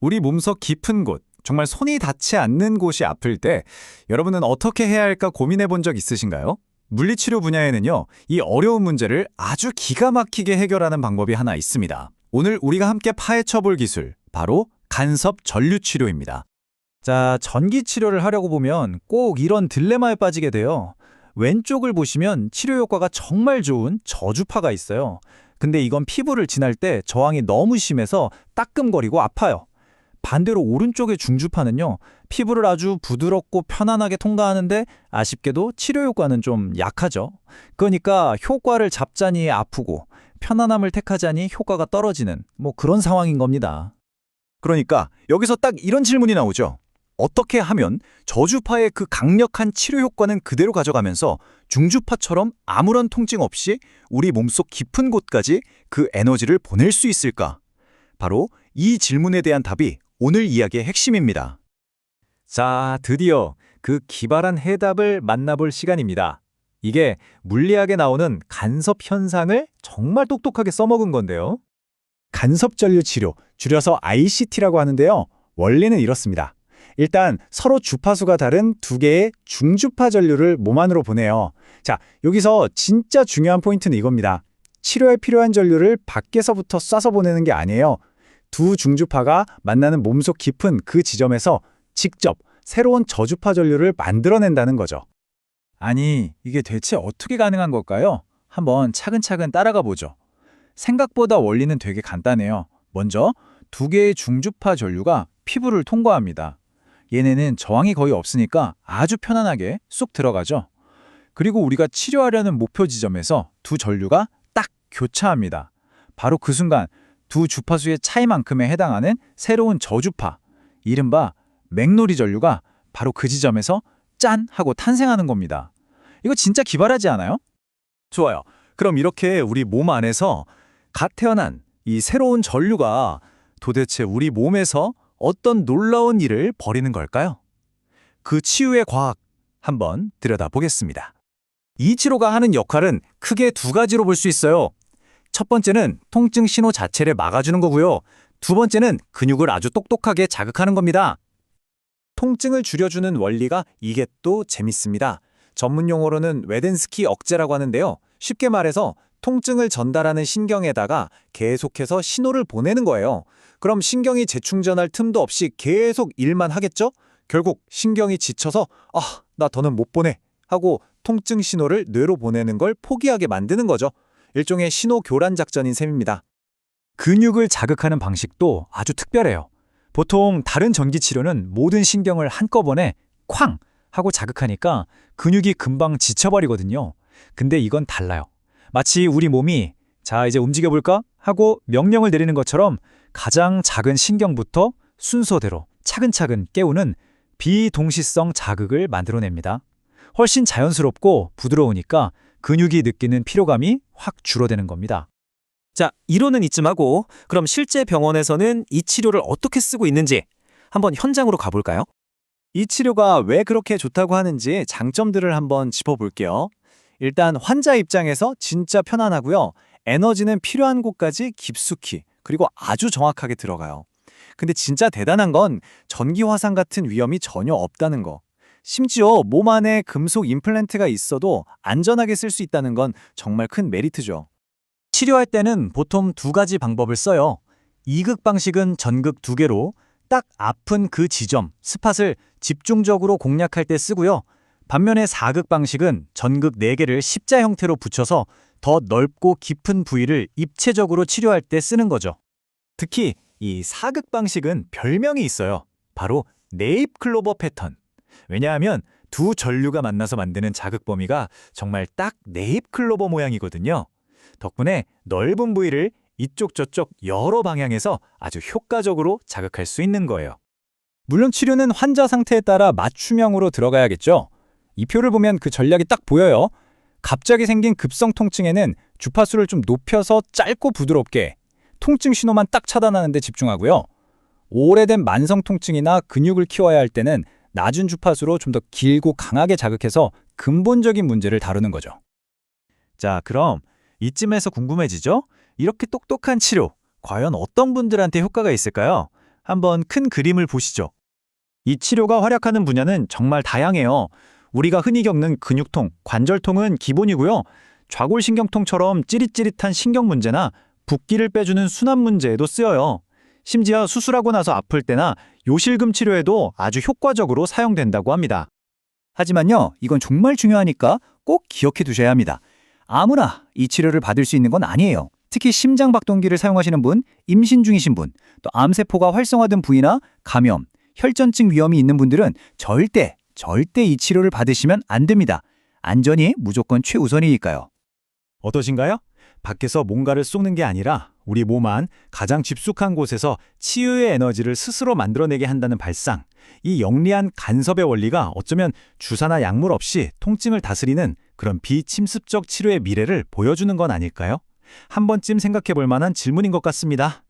우리 몸속 깊은 곳, 정말 손이 닿지 않는 곳이 아플 때 여러분은 어떻게 해야 할까 고민해 본 적 있으신가요? 물리치료 분야에는요, 이 어려운 문제를 아주 기가 막히게 해결하는 방법이 하나 있습니다. 오늘 우리가 함께 파헤쳐 볼 기술, 바로 간섭 전류 치료입니다. 자, 전기 치료를 하려고 보면 꼭 이런 딜레마에 빠지게 돼요. 왼쪽을 보시면 치료 효과가 정말 좋은 저주파가 있어요. 근데 이건 피부를 지날 때 저항이 너무 심해서 따끔거리고 아파요. 반대로 오른쪽의 중주파는요, 피부를 아주 부드럽고 편안하게 통과하는데 아쉽게도 치료 효과는 좀 약하죠. 그러니까 효과를 잡자니 아프고 편안함을 택하자니 효과가 떨어지는 뭐 그런 상황인 겁니다. 그러니까 여기서 딱 이런 질문이 나오죠. 어떻게 하면 저주파의 그 강력한 치료 효과는 그대로 가져가면서 중주파처럼 아무런 통증 없이 우리 몸속 깊은 곳까지 그 에너지를 보낼 수 있을까? 바로 이 질문에 대한 답이 오늘 이야기의 핵심입니다. 자, 드디어 그 기발한 해답을 만나볼 시간입니다. 이게 물리학에 나오는 간섭 현상을 정말 똑똑하게 써먹은 건데요. 간섭전류 치료, 줄여서 ICT라고 하는데요. 원리는 이렇습니다. 일단 서로 주파수가 다른 두 개의 중주파 전류를 몸 안으로 보내요. 자, 여기서 진짜 중요한 포인트는 이겁니다. 치료에 필요한 전류를 밖에서부터 쏴서 보내는 게 아니에요. 두 중주파가 만나는 몸속 깊은 그 지점에서 직접 새로운 저주파 전류를 만들어낸다는 거죠. 아니, 이게 대체 어떻게 가능한 걸까요? 한번 차근차근 따라가 보죠. 생각보다 원리는 되게 간단해요. 먼저 두 개의 중주파 전류가 피부를 통과합니다. 얘네는 저항이 거의 없으니까 아주 편안하게 쏙 들어가죠. 그리고 우리가 치료하려는 목표 지점에서 두 전류가 딱 교차합니다. 바로 그 순간 두 주파수의 차이만큼에 해당하는 새로운 저주파, 이른바 맥노리 전류가 바로 그 지점에서 짠 하고 탄생하는 겁니다. 이거 진짜 기발하지 않아요? 좋아요. 그럼 이렇게 우리 몸 안에서 갓 태어난 이 새로운 전류가 도대체 우리 몸에서 어떤 놀라운 일을 벌이는 걸까요? 그 치유의 과학 한번 들여다보겠습니다. 이 치료가 하는 역할은 크게 두 가지로 볼 수 있어요. 첫 번째는 통증 신호 자체를 막아주는 거고요. 두 번째는 근육을 아주 똑똑하게 자극하는 겁니다. 통증을 줄여주는 원리가 이게 또 재밌습니다. 전문 용어로는 웨덴스키 억제라고 하는데요. 쉽게 말해서 통증을 전달하는 신경에다가 계속해서 신호를 보내는 거예요. 그럼 신경이 재충전할 틈도 없이 계속 일만 하겠죠? 결국 신경이 지쳐서 아, 나 더는 못 보내 하고 통증 신호를 뇌로 보내는 걸 포기하게 만드는 거죠. 일종의 신호 교란 작전인 셈입니다. 근육을 자극하는 방식도 아주 특별해요. 보통 다른 전기 치료는 모든 신경을 한꺼번에 쾅 하고 자극하니까 근육이 금방 지쳐버리거든요. 근데 이건 달라요. 마치 우리 몸이 자 이제 움직여 볼까 하고 명령을 내리는 것처럼 가장 작은 신경부터 순서대로 차근차근 깨우는 비동시성 자극을 만들어냅니다. 훨씬 자연스럽고 부드러우니까 근육이 느끼는 피로감이 확 줄어드는 겁니다. 자, 이론은 이쯤 하고 그럼 실제 병원에서는 이 치료를 어떻게 쓰고 있는지 한번 현장으로 가볼까요? 이 치료가 왜 그렇게 좋다고 하는지 장점들을 한번 짚어볼게요. 일단 환자 입장에서 진짜 편안하고요. 에너지는 필요한 곳까지 깊숙이 그리고 아주 정확하게 들어가요. 근데 진짜 대단한 건 전기 화상 같은 위험이 전혀 없다는 거. 심지어 몸 안에 금속 임플란트가 있어도 안전하게 쓸 수 있다는 건 정말 큰 메리트죠. 치료할 때는 보통 두 가지 방법을 써요. 이극 방식은 전극 두 개로 딱 아픈 그 지점, 스팟을 집중적으로 공략할 때 쓰고요. 반면에 사극 방식은 전극 네개를 십자 형태로 붙여서 더 넓고 깊은 부위를 입체적으로 치료할 때 쓰는 거죠. 특히 이 사극 방식은 별명이 있어요. 바로 네잎 클로버 패턴. 왜냐하면 두 전류가 만나서 만드는 자극 범위가 정말 딱 네잎 클로버 모양이거든요. 덕분에 넓은 부위를 이쪽 저쪽 여러 방향에서 아주 효과적으로 자극할 수 있는 거예요. 물론 치료는 환자 상태에 따라 맞춤형으로 들어가야겠죠. 이 표를 보면 그 전략이 딱 보여요. 갑자기 생긴 급성 통증에는 주파수를 좀 높여서 짧고 부드럽게 통증 신호만 딱 차단하는 데 집중하고요. 오래된 만성 통증이나 근육을 키워야 할 때는 낮은 주파수로 좀 더 길고 강하게 자극해서 근본적인 문제를 다루는 거죠. 자, 그럼 이쯤에서 궁금해지죠? 이렇게 똑똑한 치료, 과연 어떤 분들한테 효과가 있을까요? 한번 큰 그림을 보시죠. 이 치료가 활약하는 분야는 정말 다양해요. 우리가 흔히 겪는 근육통, 관절통은 기본이고요. 좌골신경통처럼 찌릿찌릿한 신경 문제나 붓기를 빼주는 순환 문제에도 쓰여요. 심지어 수술하고 나서 아플 때나 요실금 치료에도 아주 효과적으로 사용된다고 합니다. 하지만요, 이건 정말 중요하니까 꼭 기억해 두셔야 합니다. 아무나 이 치료를 받을 수 있는 건 아니에요. 특히 심장박동기를 사용하시는 분, 임신 중이신 분, 또 암세포가 활성화된 부위나 감염, 혈전증 위험이 있는 분들은 절대, 절대 이 치료를 받으시면 안 됩니다. 안전이 무조건 최우선이니까요. 어떠신가요? 밖에서 뭔가를 쏟는 게 아니라 우리 몸 안 가장 깊숙한 곳에서 치유의 에너지를 스스로 만들어내게 한다는 발상. 이 영리한 간섭의 원리가 어쩌면 주사나 약물 없이 통증을 다스리는 그런 비침습적 치료의 미래를 보여주는 건 아닐까요? 한 번쯤 생각해 볼 만한 질문인 것 같습니다.